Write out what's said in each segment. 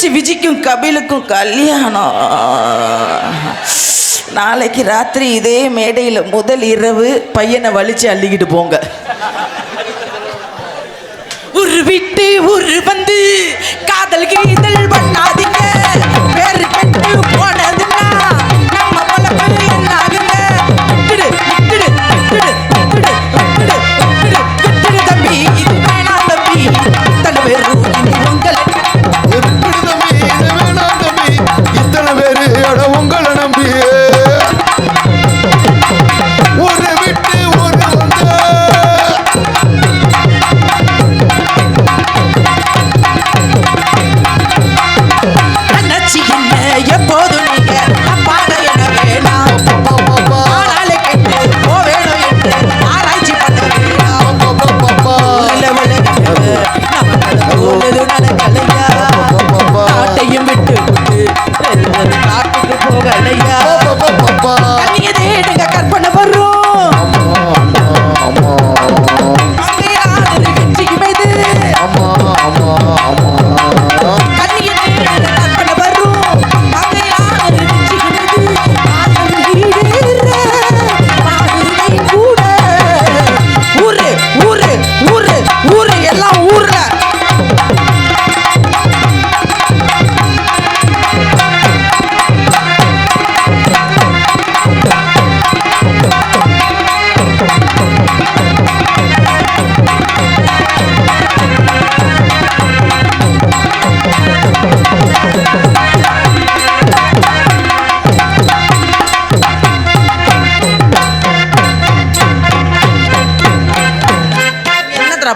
திருச்சி விஜிக்கும் கபிலுக்கும் கல்யாணம். நாளைக்கு ராத்திரி இதே மேடையில் முதல் இரவு பையனை வலிச்சு அள்ளிக்கிட்டு போங்க. ஒரு விட்டு ஒரு வந்து காதல் கீதல் பண்ணாதீங்க. பேரு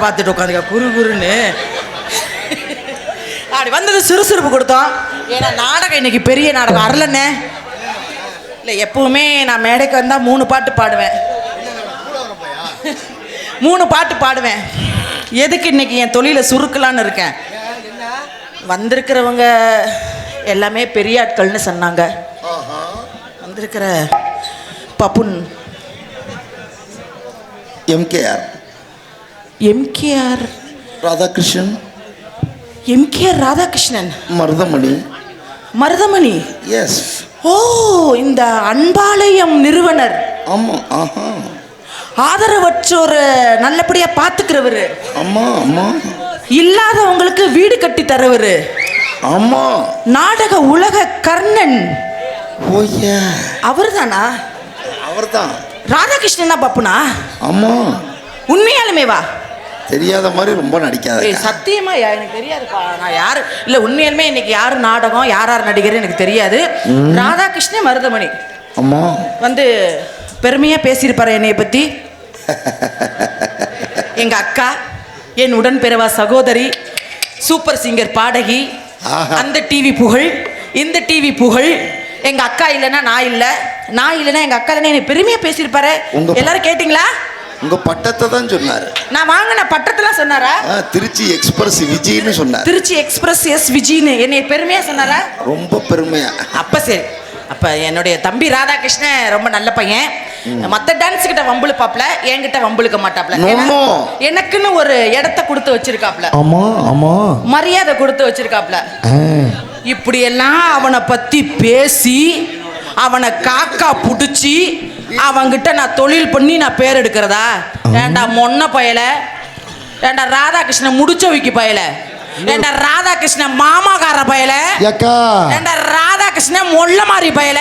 பார்த்துட்டு உட்காந்துக்க குரு குருன்னு அப்படி வந்தது சுறுசுறுப்பு கொடுத்தோம். ஏன்னா நாடகம் இன்னைக்கு பெரிய நாடகம். அருளண்ணே. இல்லை எப்பவுமே நான் மேடைக்கு வந்தால் மூணு பாட்டு பாடுவேன். மூணு பாட்டு பாடுவேன். எதுக்கு இன்னைக்கு என் தொழிலை சுருக்கலான்னு இருக்கேன்? வந்திருக்கிறவங்க எல்லாமே பெரிய ஆட்கள்னு சொன்னாங்க. வந்திருக்கிற buffoon. M K R M K R Radhakrishnan. M K R Radhakrishnan. Marudhamani. Marudhamani? Yes ஓ இந்த அன்பாலயம் நிறுவனர். ஆமா ஆஹா. ஆதரவற்றோர் நல்லபடியா பாத்துக்கிறவரு அம்மா அம்மா இல்லாதவங்களுக்கு வீடு கட்டி தரவரு. ஆமா. நாடக உலக கர்ணன். ஓய்யா அவர்தானா? அவர்தான். ராதாகிருஷ்ணனா பப்புனா? ஆமா. உண்மையாலுமே வா தெரியாத மாதிரி ரொம்ப நடிக்காத சத்தியமா எனக்கு தெரியாதுப்பா. நான் யாரு? இல்ல உண்மையாலுமே இன்னைக்கு யாரு நாடகம் யார் யார் நடிகர் எனக்கு தெரியாது. ராதாகிருஷ்ணன் மருதமணி. அம்மா. வந்து பெருமையா பேசியிருப்பாரு என்னைய பத்தி? எங்க அக்கா என் உடன்பிறவா சகோதரி சூப்பர் சிங்கர் பாடகி. அந்த டிவி புகழ் இந்த டிவி புகழ் எங்க அக்கா இல்லைன்னா நான் இல்ல நான் இல்லைன்னா எங்க அக்கா இல்லைன்னா என்னை பெருமையா பேசியிருப்பாரு. எல்லாரும் கேட்டிங்களா? உங்க பட்டத்தை தான் சொன்னாரு. நான் வாங்கின பட்டத்தெல்லாம் சொன்னாரா? திருச்சி எக்ஸ்பிரஸ் விஜய்னு சொன்னார். திருச்சி எக்ஸ்பிரஸ் எஸ் விஜின்னு. என்னை பெருமையா சொன்னாரா? ரொம்ப பெருமையா. அப்ப சரி. அப்ப என்னுடைய தம்பி ராதாகிருஷ்ணன் ரொம்ப நல்ல பையன். மத்த டான்ஸ் கிட்ட வம்புழுப்பாப்ல என்கிட்ட வம்புழுக்க மாட்டாப்ல. எனக்குன்னு ஒரு இடத்த கொடுத்து வச்சிருக்காப்ல. ஆமா ஆமா. மரியாதை கொடுத்து வச்சிருக்காப்ல. இப்படி எல்லாம் அவனை பத்தி பேசி அவனை காக்கா புடிச்சு அவன்கிட்ட நான் தொழில் பண்ணி நான் பேர் எடுக்கிறதா ஏண்டா மொன்ன பயல ஏண்டா ராதாகிருஷ்ணன் முடிச்சவிக்கு பயல ஏண்டா ராதாகிருஷ்ணன் மாமாக்கார பயல ஏண்டா ராதாகிருஷ்ணன் மொல்ல மாதிரி பயல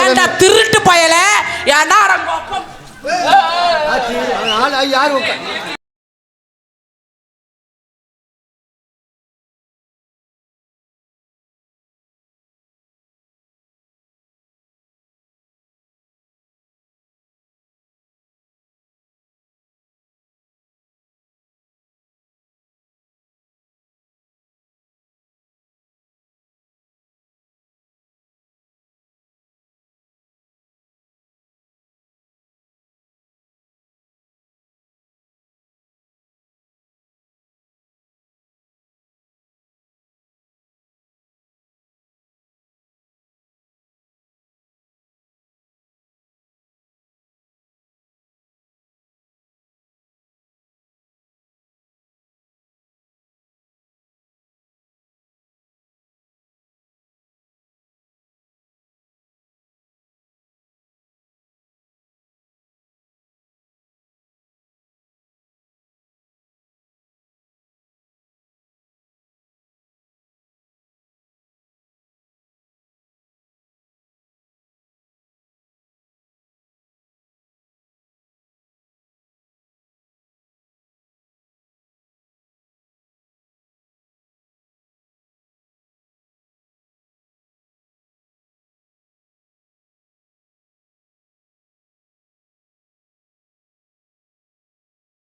ஏண்டா. திருட்டு பயல ஏண்டா